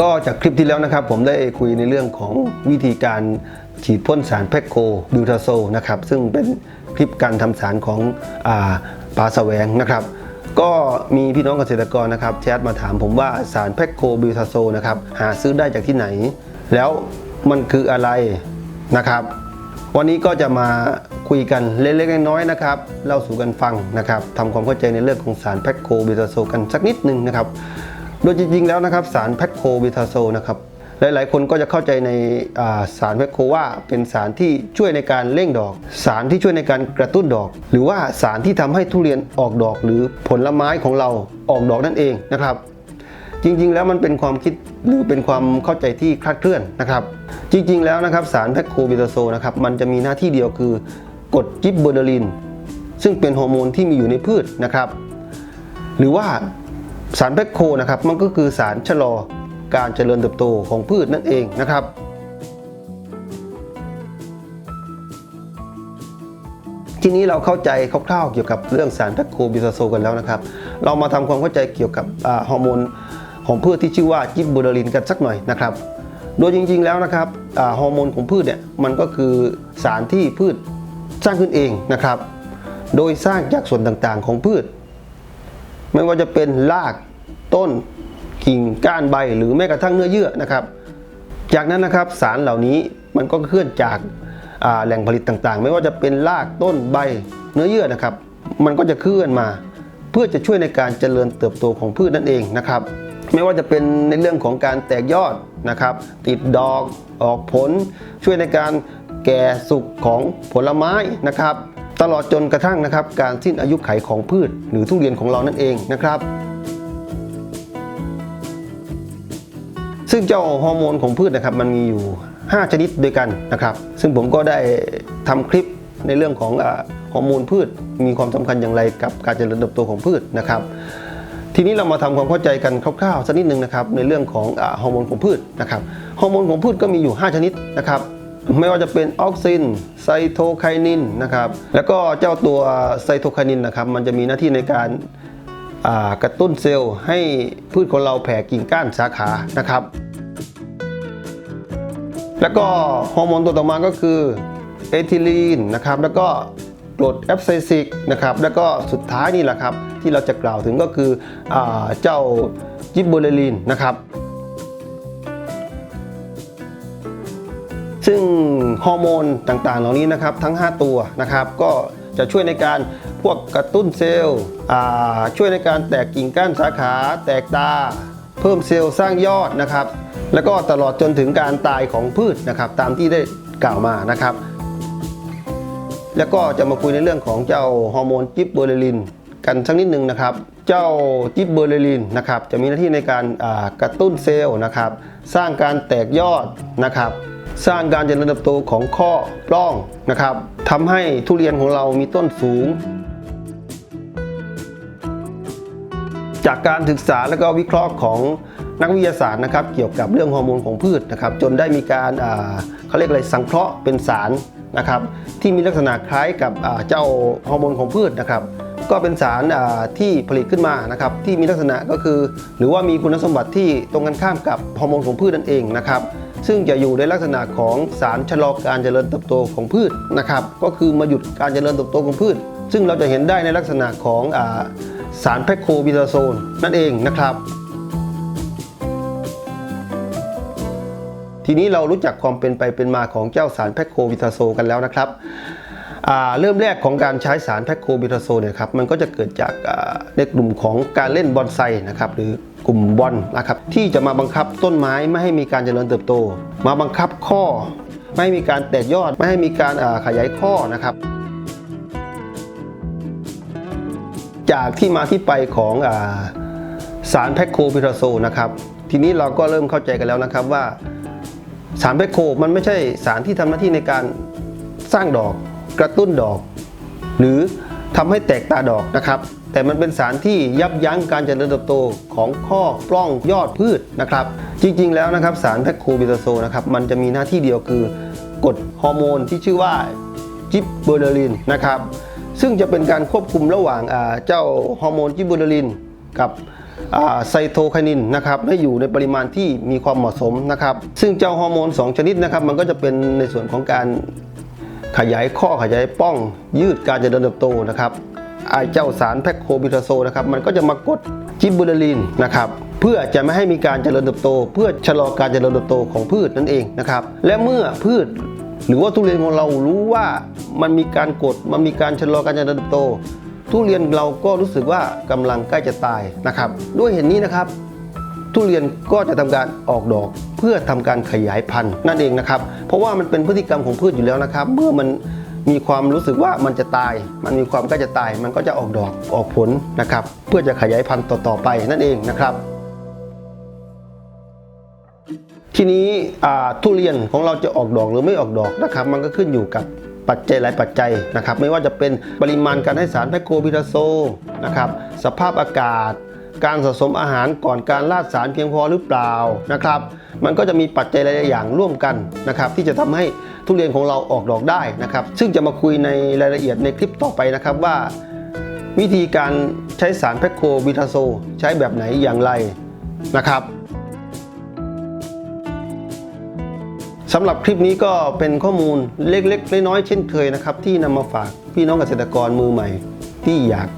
ก็จากคลิปที่แล้วนะครับ ผมได้คุยในเรื่องของวิธีการฉีดพ่นสารแพคโคบิวทาโซนะครับ ซึ่งเป็นคลิปการทำสารของอปลาสแสวงนะครับ ก็มีพี่น้องเกษตรกรนะครับแชทมาถามผมว่าสารแพคโคบิวทาโซนะครับหาซื้อได้จากที่ไหน แล้วมันคืออะไรนะครับ วันนี้ก็จะมาคุยกันเล็กๆน้อยๆนะครับเล่าสู่กันฟังนะครับทำความเข้าใจในเรื่องของสารแพคโคบิวทาโซกันสักนิดนึงนะครับ โดยจริงๆแล้วนะครับสารแพคโคบิทาโซนะครับหลายๆ คนก็จะเข้าใจในาสารแพคโคว่าเป็นสารที่ช่วยในการเร่งดอก สารที่ช่วยในการกระตุ้นดอก หรือว่าสารที่ทำให้ทุเรียนออกดอกหรือผลไม้ของเราออกดอกนั่นเองนะครับ จริงๆแล้วมันเป็นความคิดหรือเป็นความเข้าใจที่คลาดเคลื่อนนะครับ จริงๆแล้วนะครับสารแพคโคบิทาโซนะครับมันจะมีหน้าที่เดียวคือกดจิบเบอร์เดอรินซึ่งเป็นฮอร์โมนที่มีอยู่ในพืชนะครับ หรือว่า สารแพคโคนะครับ มันก็คือสารชะลอการเจริญเติบโตของพืชนั่นเองนะครับทีนี้เราเข้าใจคร่าวๆเกี่ยวกับเรื่องสารแพคโคบิซาโซกันแล้วนะครับ เรามาทำความเข้าใจเกี่ยวกับฮอร์โมนของพืชที่ชื่อว่าจิบบูเดอรินกันสักหน่อยนะครับ โดยจริงๆแล้วนะครับฮอร์โมนของพืชเนี่ยมันก็คือสารที่พืชสร้างขึ้นเองนะครับ โดยสร้างจากส่วนต่างๆของพืช ไม่ว่าจะเป็นรากต้นกิ่งก้านใบหรือแม้กระทั่งเนื้อเยื่อนะครับ จากนั้นนะครับสารเหล่านี้มันก็เคลื่อนจากาแหล่งผลิตต่างๆ ไม่ว่าจะเป็นรากต้นใบเนื้อเยื่อนะครับ มันก็จะเคลื่อนมา เพื่อจะช่วยในการเจริญเติบโตของพืชนั่นเองนะครับ ไม่ว่าจะเป็นในเรื่องของการแตกยอดนะครับ ติดดอกออกผล ช่วยในการแก่สุกของผลไม้นะครับ ตลอดจนกระทั่งนะครับการสิ้นอายุไขของพืชหรือทุเรียนของเรานั่นเองนะครับ ซึ่งเจ้าฮอร์โมนของพืชนะครับมันมีอยู่ 5 ชนิดด้วยกันนะครับ ซึ่งผมก็ได้ทำคลิปในเรื่องของฮอร์โมนพืช มีความสำคัญอย่างไรกับการเจริญเติบโตของพืชนะครับ ทีนี้เรามาทำความเข้าใจกันคร่าวๆสักนิดหนึ่งนะครับในเรื่องของฮอร์โมนของพืชนะครับฮอร์โมนของพืชก็มีอยู่ 5 ชนิดนะครับ ไม่ว่าจะเป็นออกซินไซโทไคนินนะครับ แล้วก็เจ้าตัวไซโทไคนินนะครับ มันจะมีหน้าที่ในการกระตุ้นเซลล์ให้พืชของเราแผ่กิ่งก้านสาขานะครับ แล้วก็ฮอร์โมนตัวต่อมาก็คือเอทิลีนนะครับ แล้วก็กรดแอปไซซิกนะครับ แล้วก็สุดท้ายนี่แหละครับ ที่เราจะกล่าวถึงก็คืออเจ้าจิบเบอร์เลลินนะครับ ซึ่งฮอร์โมนต่างๆ เหล่านี้นะครับทั้ง 5 ตัวนะครับก็จะช่วยในการพวกกระตุ้นเซลล์ช่วยในการแตกกิ่งก้านสาขาแตกตา เพิ่มเซลล์สร้างยอดนะครับ แล้วก็ตลอดจนถึงการตายของพืชนะครับ ตามที่ได้กล่าวมานะครับ แล้วก็จะมาคุยในเรื่องของเจ้าฮอร์โมนจิบเบอร์เลลินกันสักนิดหนึ่งนะครับ เจ้าจิบเบอร์เลลินนะครับจะมีหน้าที่ในการกระตุ้นเซลล์นะครับ สร้างการแตกยอดนะครับ สร้างการเจริญเติบโตของข้อปล้องนะครับทำให้ทุเรียนของเรามีต้นสูง จากการศึกษาและก็วิเคราะห์ของนักวิทยาศาสตร์นะครับ เกี่ยวกับเรื่องฮอร์โมนของพืชนะครับ จนได้มีการอ่าเขาเรียกอะไรสังเคราะห์เป็นสารนะครับที่มีลักษณะคล้ายกับเจ้าฮอร์โมนของพืชนะครับก็เป็นสารอ่าที่ผลิตขึ้นมานะครับที่มีลักษณะก็คือ หรือว่ามีคุณสมบัติที่ตรงกันข้ามกับฮอร์โมนของพืชนั่นเองนะครับ ซึ่งจะอยู่ในลักษณะของสารชะลอการเจริญเติบโตของพืชนะครับก็คือมาหยุดการเจริญเติบโตของพืช ซึ่งเราจะเห็นได้ในลักษณะของอสารแพคโคบิซาโซนนั่นเองนะครับ ทีนี้เรารู้จักความเป็นไปเป็นมาของเจ้าสารแพคโคบิทาโซกันแล้วนะครับเริ่มแรกของการใช้สารแพคโคบิทาโซเนี่ยครับมันก็จะเกิดจากในกลุ่มของการเล่นบอนไซนะครับหรือ ลุ่มบอลนะครับที่จะมาบังคับต้นไม้ไม่ให้มีการเจริญเติบโต มาบังคับข้อ ไม่ให้มีการแตกยอด ไม่ให้มีการขยายข้อนะครับ จากที่มาที่ไปของอสารแพคโคพิทาโซนะครับทีนี้เราก็เริ่มเข้าใจกันแล้วนะครับว่าสารแพคโคมันไม่ใช่สารที่ทำหน้าที่ในการสร้างดอกกระตุ้นดอก หรือทำให้แตกตาดอกนะครับ แต่มันเป็นสารที่ยับยั้งการเจริญเติบโตของข้อปล้องยอดพืชนะครับ จริง ๆ แล้วนะครับสารแพคโคบิทาโซนะครับมันจะมีหน้าที่เดียวคือกดฮอร์โมนที่ชื่อว่าจิบเบอร์เดอรินนะครับซึ่งจะเป็นการควบคุมระหว่างเจ้าฮอร์โมนจิบเบอร์เดอรินกับไซโตไคนินนะครับให้อยู่ในปริมาณที่มีความเหมาะสมนะครับ ซึ่งเจ้าฮอร์โมน 2 ชนิดนะครับ มันก็จะเป็นในส่วนของการขยายข้อขยายป้องยืดการเจริญเติบโตนะครับ ไอเจ้าสารแพคโคบิทาโซนะครับมันก็จะมากดจิบบูลลินนะครับเพื่อจะไม่ให้มีการเจริญเติบโต เพื่อชะลอการเจริญเติบโตของพืชนั่นเองนะครับและเมื่อพืชหรือว่าทุเรียนของเรารู้ว่ามันมีการกดมันมีการชะลอการเจริญเติบโต ทุเรียนเราก็รู้สึกว่ากำลังใกล้จะตายนะครับ ด้วยเหตุนนี้นะครับ ทุเรียนก็จะทำการออกดอก เพื่อทำการขยายพันธุ์นั่นเองนะครับ เพราะว่ามันเป็นพฤติกรรมของพืชอยู่แล้วนะครับ เมื่อมัน มีความรู้สึกว่ามันจะตาย มันมีความกล้จะตาย มันก็จะออกดอกออกผลนะครับ เพื่อจะขยายพันธุ์ต่อๆไปนั่นเองนะครับ ทีนี้ทุเรียนของเราจะออกดอกหรือไม่ออกดอกนะครับ มันก็ขึ้นอยู่กับปัจจัยหลายปัจจัยนะครับ ไม่ว่าจะเป็นปริมาณการให้สารแพโคบิทาโซนะครับ สภาพอากาศการสะสมอาหารก่อนการราดสารเพียงพอหรือเปล่านะครับ มันก็จะมีปัจจัยหลายอย่างร่วมกันนะครับ ที่จะทำให้ ทุเรียนของเราออกดอกได้นะครับ ซึ่งจะมาคุยในรายละเอียดในคลิปต่อไปนะครับว่า วิธีการใช้สารแพคโคบิทาโซ ใช้แบบไหนอย่างไรนะครับสำหรับคลิปนี้ก็เป็นข้อมูลเล็กๆน้อยๆเช่นเคยนะครับ ที่นำมาฝากพี่น้องเกษตรกรมือใหม่ ที่อยาก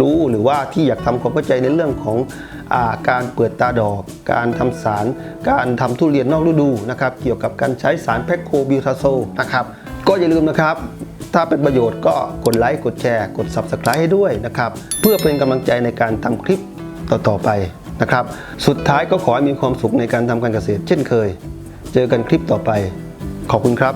รู้หรือว่าที่อยากทำความเข้าใจในเรื่องของอาการเปิดตาดอก การทำสาร การทำทุเรียนนอกฤดูนะครับ เกี่ยวกับการใช้สารแพคโคบิวทาโซนะครับ ก็อย่าลืมนะครับ ถ้าเป็นประโยชน์ก็กดไลค์ กดแชร์ กด Subscribe ให้ด้วยนะครับ เพื่อเป็นกำลังใจในการทำคลิปต่อ ๆ ไปนะครับ สุดท้ายก็ขอให้มีความสุขในการทำการเกษตร เช่นเคย เจอกันคลิปต่อไป ขอบคุณครับ